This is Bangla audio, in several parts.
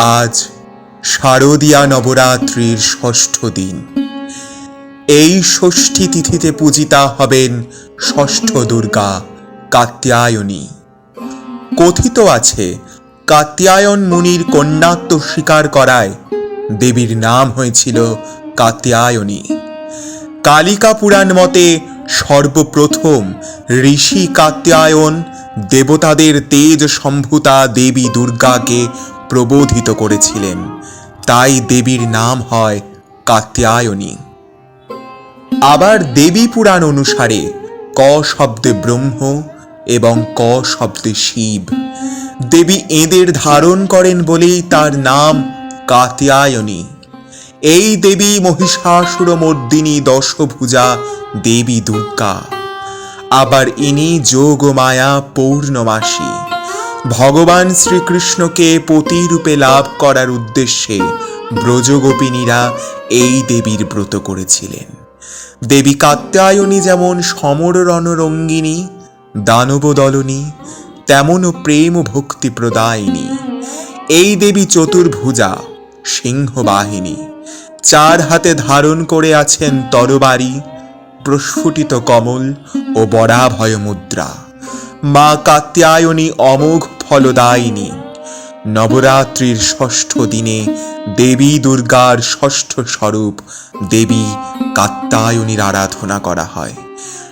আজ শারদীয়া নবরাত্রির ষষ্ঠ দিন। এই ষষ্ঠী তিথিতে পূজিতা হবেন ষষ্ঠ দুর্গা কাত্যায়নী। কথিত আছে, কাত্যায়ন মুনির কন্যাত্ব স্বীকার করায় দেবীর নাম হয়েছিল কাত্যায়নী। কালিকা পুরাণ মতে সর্বপ্রথম ঋষি কাত্যায়ন দেবতাদের তেজ সম্ভূতা দেবী দুর্গাকে প্রবোধিত করেছিলেন। তাই দেবীর নাম হয় কাত্যায়নী। আবার দেবী পুরাণ অনুসারে ক শব্দে ব্রহ্ম এবং ক শব্দে শিব। দেবী এদের ধারণ করেন বলেই তার নাম কাত্যায়নী। এই দেবী মহিষাসুরমর্দিনী দশভুজা দেবী দুর্গা। আবার ইনি যোগ মায়া পৌর্ণমাসী। ভগবান শ্রীকৃষ্ণকে পতিরূপে লাভ করার উদ্দেশ্যে ব্রজগোপিনীরা এই দেবীর ব্রত করেছিলেন। দেবী কাত্যায়নী যেমন সমর রণরঙ্গিনী, দানবদলনী, তেমনও প্রেম ভক্তি প্রদায়িনী। এই দেবী চতুর্ভুজা, সিংহবাহিনী, চার হাতে ধারণ করে আছেন তরবারি, প্রস্ফুটিত কমল ও বরাভয় মুদ্রা। মা কাত্যায়নী অমোঘ ফলদায়িনী। নবরাত্রির ষষ্ঠ দিনে দেবী দুর্গার ষষ্ঠ স্বরূপ দেবী কাত্যায়নীর আরাধনা করা হয়।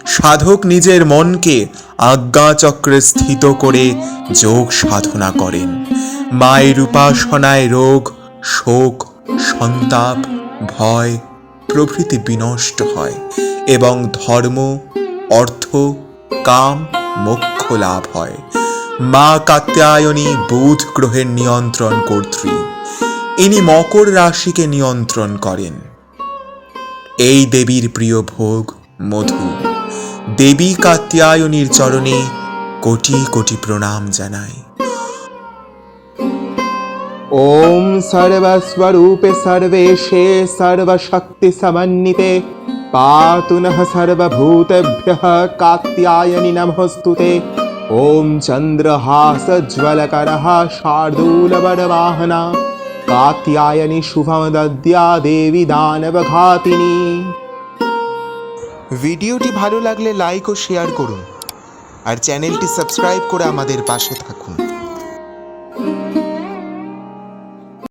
সাধক নিজের মনকে আজ্ঞাচক্রে স্থিত করে যোগ সাধনা করেন। মায়ের উপাসনায় রোগ, শোক, সন্তাপ, ভয়, প্রভৃতি বিনষ্ট হয় এবং ধর্ম, অর্থ, কাম মোক্ষ লাভ হয়। মা কাত্যায়নী বুধ গ্রহের নিয়ন্ত্রণ কর্ত্রী। ইনি মকর রাশিকে নিয়ন্ত্রণ করেন। এই দেবীর প্রিয় ভোগ মধু। দেবী কাত্যায়নীর চরণে কোটি কোটি প্রণাম জানায়। ওম সর্বস্বরূপে সর্বেশে সর্বশক্তি সমন্বিতে पातु नः सर्वभूतेभ्यः कात्यायनि नमोऽस्तु ते ॐ चन्द्रहासज्वलकरः शार्दूलवरवाहना कात्यायनि शुभमदद्या देवी दानवघातिनी ভিডিওটি ভালো লাগলে লাইক ও শেয়ার করুন আর চ্যানেলটি সাবস্ক্রাইব করে আমাদের পাশে থাকুন